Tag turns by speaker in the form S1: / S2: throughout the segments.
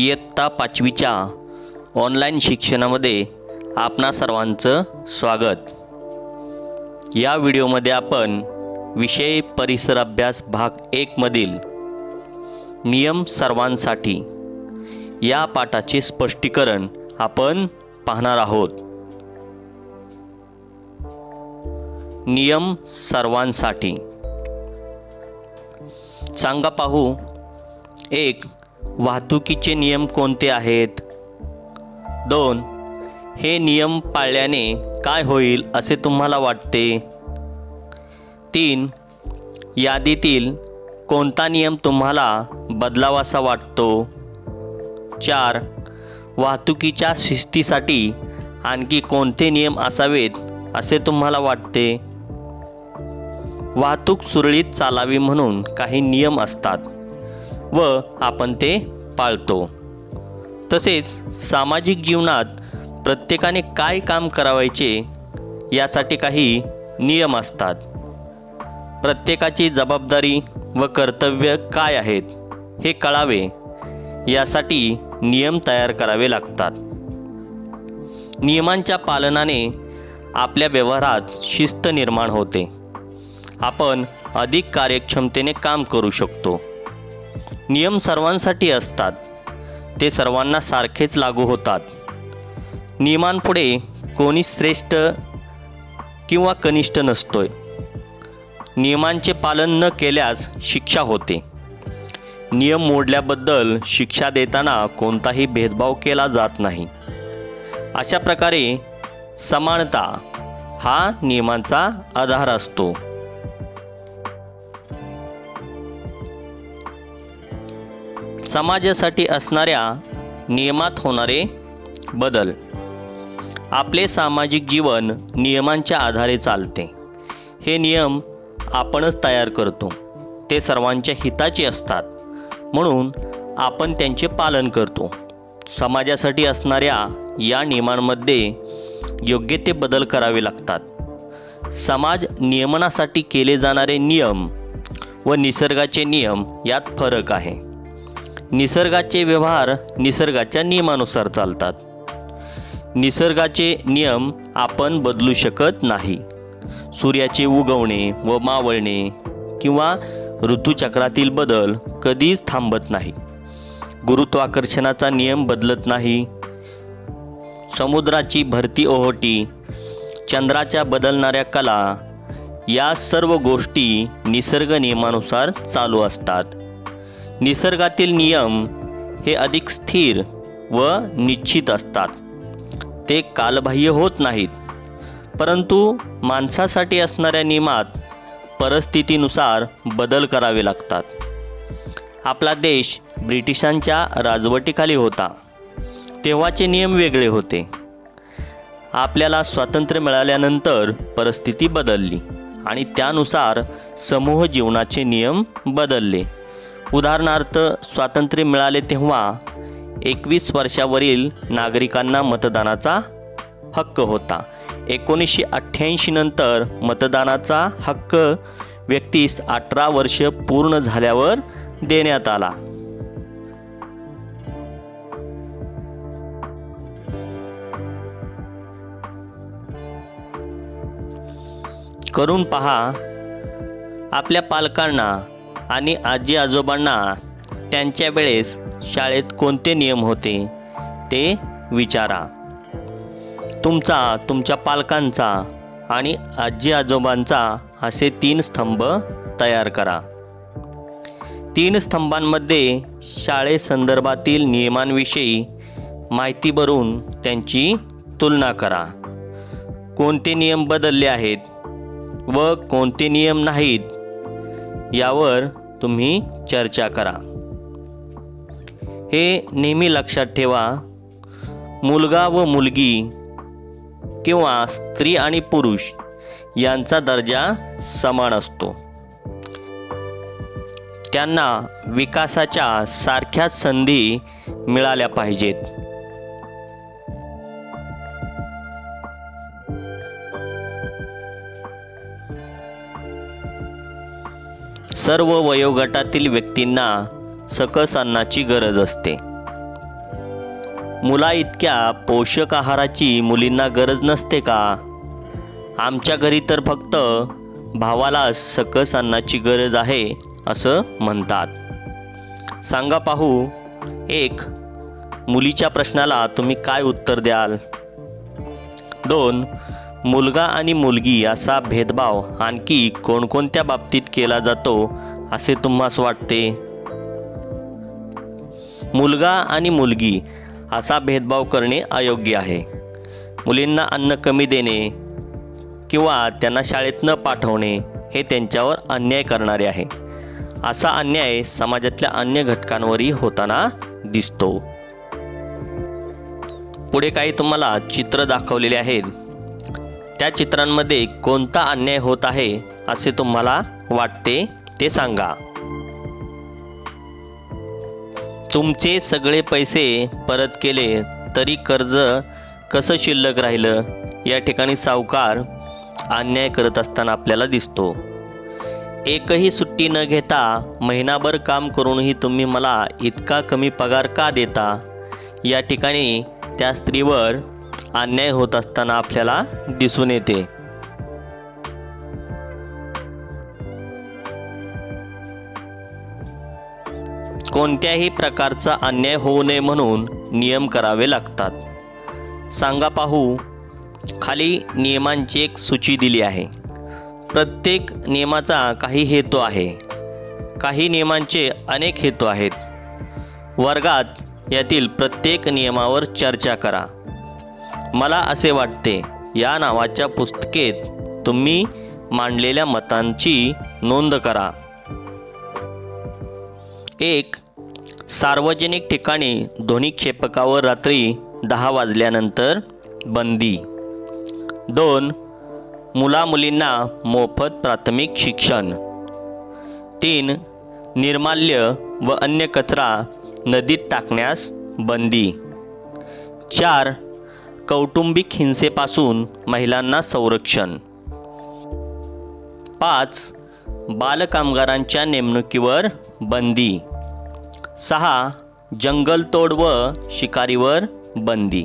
S1: इयत्ता पाचवीच्या ऑनलाईन शिक्षणामध्ये आपणा सर्वांचं स्वागत. या व्हिडिओमध्ये आपण विषय परिसर अभ्यास भाग एकमधील नियम सर्वांसाठी या पाठाचे स्पष्टीकरण आपण पाहणार आहोत. नियम सर्वांसाठी. सांगा पाहू. एक वाहतुकीचे नियम कोणते आहेत? दोन हे नियम पाळल्याने काय होईल असे तुम्हाला वाटते? तीन यादीतील कोणता नियम तुम्हाला बदलावासा वाटतो? चार वाहतुकीच्या शिस्तीसाठी आणखी कोणते नियम असावेत असे तुम्हाला वाटते? वाहतूक सुरळीत चालावी म्हणून काही नियम असतात. व आपण ते पाळतो. तसेच सामाजिक जीवनात प्रत्येकाने काय काम करावायचे यासाठी काही नियम असतात. प्रत्येकाची जबाबदारी व कर्तव्य काय आहेत हे कळावे. यासाठी नियम तयार करावे लागतात. नियमांच्या पालनाने आपल्या व्यवहारात शिस्त निर्माण होते. आपण अधिक कार्यक्षमतेने काम करू शकतो. नियम सर्वांसाठी असतात. ते सर्वांना सारखेच लागू होतात. नियमांपुढे कोणी श्रेष्ठ किंवा कनिष्ठ नसतोय. नियमांचे पालन न केल्यास शिक्षा होते. नियम मोडल्याबद्दल शिक्षा देताना कोणताही भेदभाव केला जात नाही. अशा प्रकारे समानता हा नियमांचा आधार असतो. समाजासाठी असणाऱ्या नियमात होणारे बदल. आपले सामाजिक जीवन नियमांच्या आधारे चालते. हे नियम आपणच तयार करतो. ते सर्वांच्या हिताचे असतात. म्हणून आपण त्यांचे पालन करतो. समाजासाठी असणाऱ्या या नियमांमध्ये योग्य ते बदल करावे लागतात. समाज नियमनासाठी केले जाणारे नियम व निसर्गाचे नियम यात फरक आहे. निसर्गाचे व्यवहार निसर्गाच्या नियमानुसार चालतात. निसर्गाचे नियम आपण बदलू शकत नाही. सूर्याचे उगवणे व मावळणे किंवा ऋतूचक्रातील बदल कधीच थांबत नाही. गुरुत्वाकर्षणाचा नियम बदलत नाही. समुद्राची भरती ओहोटी चंद्राच्या बदलणाऱ्या कला या सर्व गोष्टी निसर्ग नियमानुसार चालू असतात. निसर्गातील नियम हे अधिक स्थिर व निश्चित असतात. ते कालबाह्य होत नाहीत. परंतु माणसासाठी असणाऱ्या नियमात परिस्थितीनुसार बदल करावे लागतात. आपला देश ब्रिटिशांच्या राजवटीखाली होता. तेव्हाचे नियम वेगळे होते. आपल्याला स्वातंत्र्य मिळाल्यानंतर परिस्थिती बदलली आणि त्यानुसार समूह जीवनाचे नियम बदलले. उदाहरणार्थ स्वातंत्र्य मिळाले तेव्हा एकवीस वर्षावरील नागरिकांना मतदानाचा हक्क होता. एकोणीसशे अठ्ठ्याऐंशी नंतर मतदानाचा हक्क व्यक्तीस अठरा वर्ष पूर्ण झाल्यावर देण्यात आला. करून पहा आपल्या पालकांना आणि आजी आजोबांना त्यांच्या वेळेस शाळेत कोणते नियम होते? ते विचारा. तुमचा तुमच्या पालकांचा आणि आजी आजोबांचा असे तीन स्तंभ तयार करा. तीन स्तंभांमध्ये शाळेसंदर्भातील नियमांविषयी माहिती भरून त्यांची तुलना करा. कोणते नियम बदलले आहेत व कोणते नियम नाहीत यावर तुम्ही चर्चा करा. हे नेहमी लक्षात ठेवा मुलगा व मुलगी किंवा स्त्री आणि पुरुष यांचा दर्जा समान असतो. त्यांना विकासाच्या सारख्याच संधी मिळाल्या पाहिजेत. सर्व वयोगटातील व्यक्तींना सकस अन्नाची गरज असते. मुला इतक्या पोषक आहाराची मुलींना गरज नसते का? आमच्या घरी तर फक्त भावाला सकस अन्नाची गरज आहे असं म्हणतात. सांगा पाहू एक मुलीच्या प्रश्नाला तुम्ही काय उत्तर द्याल? दोन मुलगा आणि मुलगी असा भेदभाव आणखी कोणकोणत्या बाबतीत केला जातो असे तुम्हास वाटते? मुलगा आणि मुलगी असा भेदभाव करणे अयोग्य आहे. मुलींना अन्न कमी देणे किंवा त्यांना शाळेत न पाठवणे हे त्यांच्यावर अन्याय करणारे आहे. असा अन्याय समाजातल्या अन्य घटकांवरही होताना दिसतो. पुढे काही तुम्हाला चित्र दाखवलेले आहेत. त्या चित्रांमध्ये कोणता अन्याय होत आहे असे तुम्हाला वाटते ते सांगा. तुमचे सगळे पैसे परत केले तरी कर्ज कसं शिल्लक राहिलं? या ठिकाणी सावकार अन्याय करत असताना आपल्याला दिसतो. एकही सुट्टी न घेता महिनाभर काम करूनही तुम्ही मला इतका कमी पगार का देता? या ठिकाणी त्या स्त्रीवर अन्याय होत असताना आपल्याला दिसून येते. कोणत्याही प्रकारचा अन्याय होऊ नये म्हणून नियम करावे लागतात. सांगा पाहू खाली नियमांची एक सूची दिली आहे. प्रत्येक नियमाचा काही हेतू आहे. काही नियमांचे अनेक हेतू आहेत. वर्गात यातील प्रत्येक नियमावर चर्चा करा. मला असे वाटते या नावाच्या पुस्तकेत तुम्ही मांडलेल्या मतांची नोंद करा. एक सार्वजनिक ठिकाणी ध्वनिक्षेपकावर रात्री दहा वाजल्यानंतर बंदी. दोन मुलामुलींना मोफत प्राथमिक शिक्षण. तीन निर्माल्य व अन्य कचरा नदीत टाकण्यास बंदी. चार कौटुंबिक हिंसेपासून महिलांना संरक्षण. पाच बालकामगारांच्या नेमणुकीवर बंदी. सहा जंगलतोड व शिकारीवर बंदी.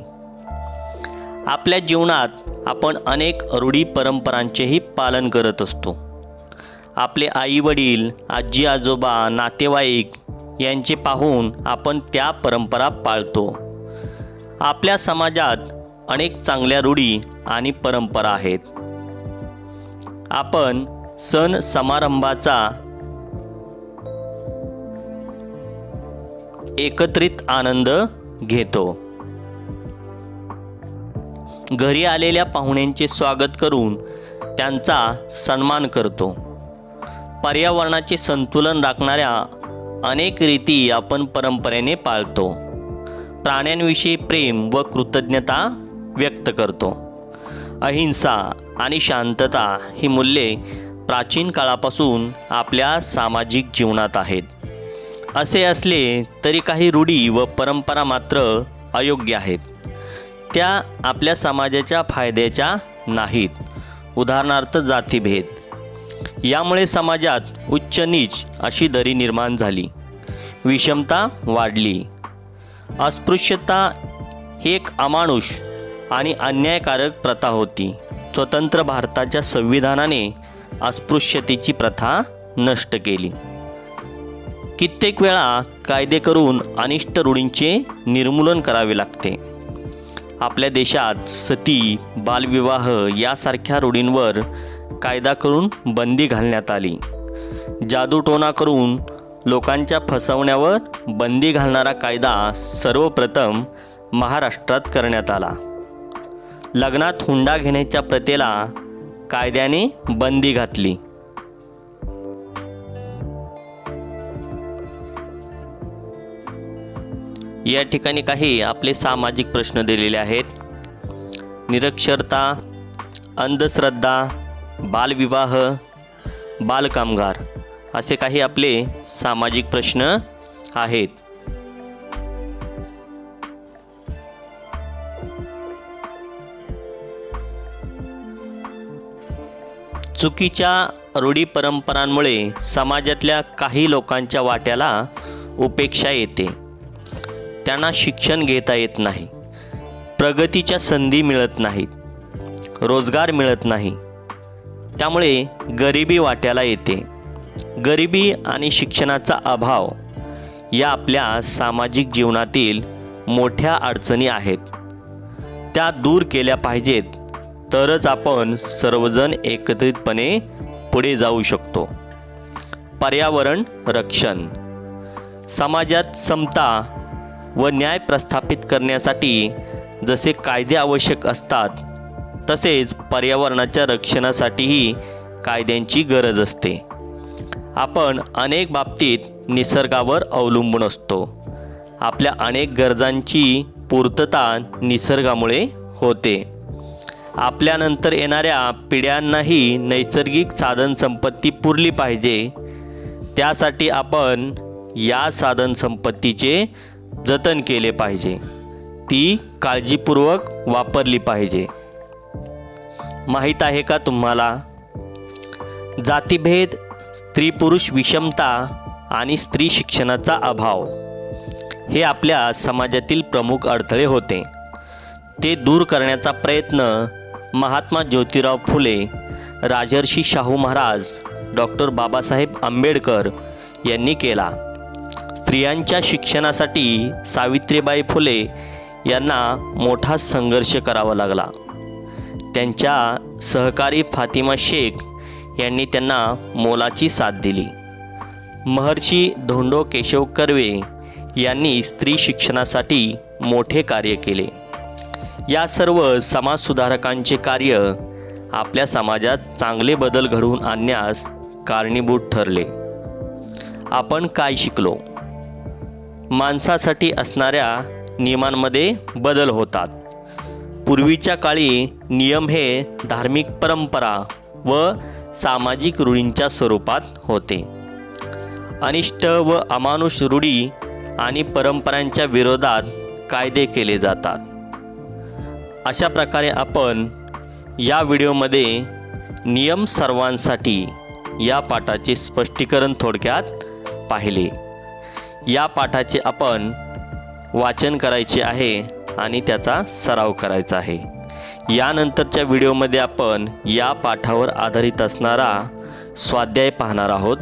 S1: आपल्या जीवनात आपण अनेक रूढी परंपरांचेही पालन करत असतो. आपले आई वडील आजी आजोबा नातेवाईक यांचे पाहून आपण त्या परंपरा पाळतो. आपल्या समाजात अनेक चांगल्या रूढी आणि परंपरा आहेत. आपण सण समारंभाचा एकत्रित आनंद घेतो. घरी आलेल्या पाहुण्यांचे स्वागत करून त्यांचा सन्मान करतो. पर्यावरणाचे संतुलन राखणाऱ्या अनेक रीती आपण परंपरेने पाळतो. प्राण्यांविषयी प्रेम व कृतज्ञता व्यक्त करतो. अहिंसा आणि शांतता ही मूल्ये प्राचीन काळापासून आपल्या सामाजिक जीवनात आहेत. असे असले तरी काही रूढी व परंपरा मात्र अयोग्य आहेत. त्या आपल्या समाजाच्या फायद्याच्या नाहीत. उदाहरणार्थ जातीभेद. यामुळे समाजात उच्च नीच अशी दरी निर्माण झाली. विषमता वाढली. अस्पृश्यता ही एक अमानुष आणि अन्यायकारक प्रथा होती. स्वतंत्र भारताच्या संविधानाने अस्पृश्यतेची प्रथा नष्ट केली. कित्येक वेळा कायदे करून अनिष्ट रूढींचे निर्मूलन करावे लागते. आपल्या देशात सती बालविवाह यासारख्या रूढींवर कायदा करून बंदी घालण्यात आली. जादूटोणा करून लोकांच्या फसवण्यावर बंदी घालणारा कायदा सर्वप्रथम महाराष्ट्रात करण्यात आला. लग्नात हुंडा घेण्याच्या प्रथेला कायद्याने बंदी घातली. या ठिकाणी काही आपले सामाजिक प्रश्न दिलेले आहेत. निरक्षरता अंधश्रद्धा बालविवाह बालकामगार असे काही आपले सामाजिक प्रश्न आहेत. चुकीच्या रूढी परंपरांमुळे समाजातल्या काही लोकांच्या वाट्याला उपेक्षा येते. त्यांना शिक्षण घेता येत नाही. प्रगतीच्या संधी मिळत नाहीत. रोजगार मिळत नाही. त्यामुळे गरिबी वाट्याला येते. गरिबी आणि शिक्षणाचा अभाव या आपल्या सामाजिक जीवनातील मोठ्या अडचणी आहेत. त्या दूर केल्या पाहिजेत. तरच आपण सर्वजण एकत्रितपणे पुढे जाऊ शकतो. पर्यावरण रक्षण. समाजात समता व न्याय प्रस्थापित करण्यासाठी जसे कायदे आवश्यक असतात तसेच पर्यावरणाच्या रक्षणासाठीही कायद्यांची गरज असते. आपण अनेक बाबतीत निसर्गावर अवलंबून असतो. आपल्या अनेक गरजांची पूर्तता निसर्गामुळे होते. आपल्यानंतर येणाऱ्या पिढ्यांनाही नैसर्गिक साधनसंपत्ती पुरली पाहिजे. त्यासाठी आपण या साधनसंपत्तीचे जतन केले पाहिजे. ती काळजीपूर्वक वापरली पाहिजे. माहीत आहे का तुम्हाला? जातीभेद स्त्री पुरुष विषमता आणि स्त्री शिक्षणाचा अभाव हे आपल्या समाजातील प्रमुख अडथळे होते. ते दूर करण्याचा प्रयत्न महात्मा ज्योतिराव फुले राजर्षी शाहू महाराज डॉक्टर बाबासाहेब आंबेडकर यांनी केला. स्त्रियांच्या शिक्षणासाठी सावित्रीबाई फुले यांना मोठा संघर्ष करावा लागला. त्यांच्या सहकारी फातिमा शेख यांनी त्यांना मोलाची साथ दिली. महर्षी धोंडो केशव कर्वे यांनी स्त्री शिक्षणासाठी मोठे कार्य केले. या सर्व समाजसुधारकांचे कार्य आपल्या समाजात चांगले बदल घडवून आणण्यास कारणीभूत ठरले. आपण काय शिकलो? माणसासाठी असणाऱ्या नियमांमध्ये बदल होतात. पूर्वीच्या काळी नियम हे धार्मिक परंपरा व सामाजिक रूढींच्या स्वरूपात होते. अनिष्ट व अमानुष रूढी आणि परंपरांच्या विरोधात कायदे केले जातात. अशा प्रकारे आपण या व्हिडिओमध्ये नियम सर्वांसाठी या पाठाचे स्पष्टीकरण थोडक्यात पाहिले. या पाठाचे आपण वाचन करायचे आहे आणि त्याचा सराव करायचा आहे. यानंतरच्या व्हिडिओमध्ये आपण या पाठावर आधारित असणारा स्वाध्याय पाहणार आहोत.